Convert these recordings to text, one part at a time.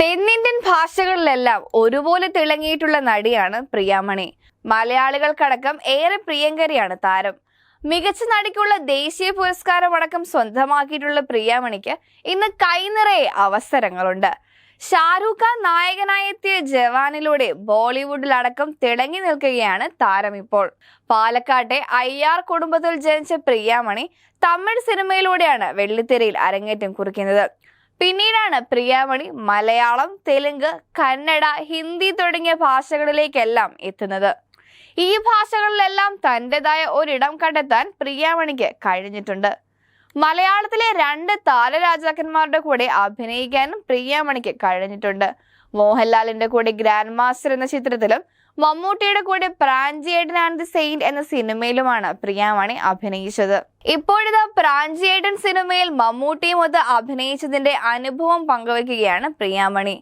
തെന്നിന്ത്യൻ ഭാഷകളിലെല്ലാം ഒരുപോലെ തിളങ്ങിയിട്ടുള്ള നടിയാണ് പ്രിയാമണി. മലയാളികൾക്കടക്കം ഏറെ പ്രിയങ്കരിയാണ് താരം. മികച്ച നടിക്കുള്ള ദേശീയ പുരസ്കാരമടക്കം സ്വന്തമാക്കിയിട്ടുള്ള പ്രിയാമണിക്ക് ഇന്ന് കൈനിറയെ അവസരങ്ങളുണ്ട്. ഷാരൂഖ് ഖാൻ നായകനായി എത്തിയ ജവാനിലൂടെ ബോളിവുഡിലടക്കം തിളങ്ങി നിൽക്കുകയാണ് താരം ഇപ്പോൾ. പാലക്കാട്ടെ അയ്യാർ കുടുംബത്തിൽ ജനിച്ച പ്രിയാമണി തമിഴ് സിനിമയിലൂടെയാണ് വെള്ളിത്തിരയിൽ അരങ്ങേറ്റം കുറിക്കുന്നത്. പിന്നീടാണ് പ്രിയാമണി മലയാളം തെലുങ്ക് കന്നഡ ഹിന്ദി തുടങ്ങിയ ഭാഷകളിലേക്കെല്ലാം എത്തുന്നത്. ഈ ഭാഷകളിലെല്ലാം തന്റെതായ ഒരിടം കണ്ടെത്താൻ പ്രിയാമണിക്ക് കഴിഞ്ഞിട്ടുണ്ട്. മലയാളത്തിലെ രണ്ട് താരരാജാക്കന്മാരുടെ കൂടെ അഭിനയിക്കാനും പ്രിയാമണിക്ക് കഴിഞ്ഞിട്ടുണ്ട്. മോഹൻലാലിന്റെ കൂടെ ഗ്രാൻഡ് മാസ്റ്റർ എന്ന ചിത്രത്തിലും മമ്മൂട്ടിയുടെ കൂടെ പ്രാഞ്ചിയേട്ടൻ ആൻഡ് ദി സെയിന്റ് എന്ന സിനിമയിലുമാണ് പ്രിയാമണി അഭിനയിച്ചത്. ഇപ്പോഴിതാ പ്രാഞ്ചിയേട്ടൻ സിനിമയിൽ മമ്മൂട്ടിയുമൊത്ത് അഭിനയിച്ചതിന്റെ അനുഭവം പങ്കുവയ്ക്കുകയാണ് പ്രിയാമണി.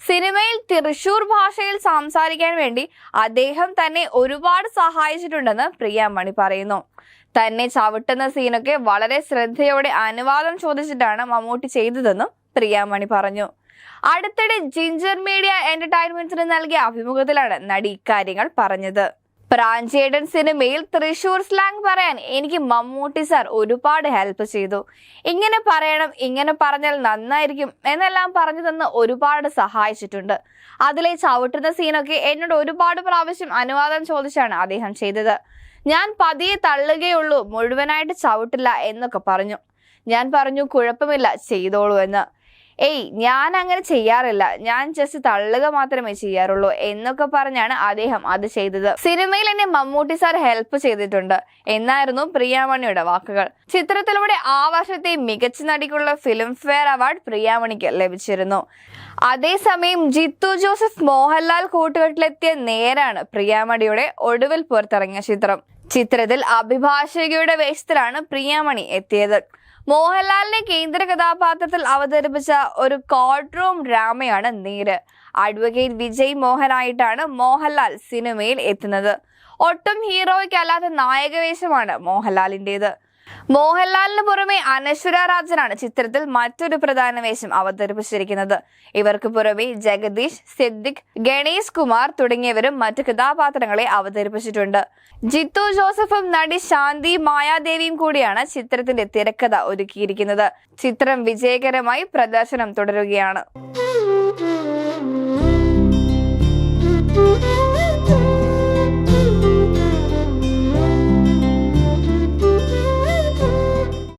സിനിമയിൽ തൃശൂർ ഭാഷയിൽ സംസാരിക്കാൻ വേണ്ടി അദ്ദേഹം തന്നെ ഒരുപാട് സഹായിച്ചിട്ടുണ്ടെന്ന് പ്രിയാമണി പറയുന്നു. തന്നെ ചവിട്ടുന്ന സീനൊക്കെ വളരെ ശ്രദ്ധയോടെ അനുവാദം ചോദിച്ചിട്ടാണ് മമ്മൂട്ടി ചെയ്തതെന്നും പ്രിയാമണി പറഞ്ഞു. അടുത്തിടെ ജിഞ്ചർ മീഡിയ എന്റർടൈൻമെന്റ്സിന് നൽകിയ അഭിമുഖത്തിലാണ് നടി ഇക്കാര്യങ്ങൾ പറഞ്ഞത്. പ്രാഞ്ചേടൻ സിനിമയിൽ തൃശൂർ സ്ലാങ് പറയാൻ എനിക്ക് മമ്മൂട്ടി സാർ ഒരുപാട് ഹെൽപ്പ് ചെയ്തു. ഇങ്ങനെ പറയണം ഇങ്ങനെ പറഞ്ഞാൽ നന്നായിരിക്കും എന്നെല്ലാം പറഞ്ഞു തന്ന് ഒരുപാട് സഹായിച്ചിട്ടുണ്ട്. അതിലെ ചവിട്ടുന്ന സീനൊക്കെ എന്നോട് ഒരുപാട് പ്രാവശ്യം അനുവാദം ചോദിച്ചാണ് അദ്ദേഹം ചെയ്തത്. ഞാൻ പതിയെ തള്ളുകയുള്ളൂ മുഴുവനായിട്ട് ചവിട്ടില്ല എന്നൊക്കെ പറഞ്ഞു. ഞാൻ പറഞ്ഞു കുഴപ്പമില്ല ചെയ്തോളൂ എന്ന്. ഏയ് ഞാൻ അങ്ങനെ ചെയ്യാറില്ല. ഞാൻ ജസ്റ്റ് തള്ളുക മാത്രമേ ചെയ്യാറുള്ളൂ എന്നൊക്കെ പറഞ്ഞാണ് അദ്ദേഹം അത് ചെയ്തത്. സിനിമയിൽ എന്നെ മമ്മൂട്ടി സാർ ഹെൽപ്പ് ചെയ്തിട്ടുണ്ട്. എന്നായിരുന്നു പ്രിയാമണിയുടെ വാക്കുകൾ. ചിത്രത്തിലൂടെ ആ വർഷത്തെ മികച്ച നടിക്കുള്ള ഫിലിം ഫെയർ അവാർഡ് പ്രിയാമണിക്ക് ലഭിച്ചിരുന്നു. അതേസമയം ജിത്തു ജോസഫ് മോഹൻലാൽ കൂട്ടുകെട്ടിലെത്തിയ നേരാണ് പ്രിയാമണിയുടെ ഒടുവിൽ പുറത്തിറങ്ങിയ ചിത്രം. ചിത്രത്തിൽ അഭിഭാഷകയുടെ വേഷത്തിലാണ് പ്രിയാമണി എത്തിയത്. മോഹൻലാലിനെ കേന്ദ്ര കഥാപാത്രത്തിൽ അവതരിപ്പിച്ച ഒരു റൂം ഡ്രാമയാണ് നീര്. അഡ്വക്കേറ്റ് വിജയ് മോഹനായിട്ടാണ് മോഹൻലാൽ സിനിമയിൽ എത്തുന്നത്. ഒട്ടും ഹീറോയ്ക്ക് അല്ലാത്ത നായകവേഷമാണ് മോഹൻലാലിന്റെത് മോഹൻലാലിന് പുറമെ അനശ്വര രാജനാണ് ചിത്രത്തിൽ മറ്റൊരു പ്രധാന വേഷം അവതരിപ്പിച്ചിരിക്കുന്നത്. ഇവർക്ക് പുറമെ ജഗദീഷ് സിദ്ദിഖ് ഗണേഷ് കുമാർ തുടങ്ങിയവരും മറ്റു കഥാപാത്രങ്ങളെ അവതരിപ്പിച്ചിട്ടുണ്ട്. ജിത്തു ജോസഫും നടി ശാന്തി മായാദേവിയും കൂടിയാണ് ചിത്രത്തിന്റെ തിരക്കഥ ഒരുക്കിയിരിക്കുന്നത്. ചിത്രം വിജയകരമായി പ്രദർശനം തുടരുകയാണ്.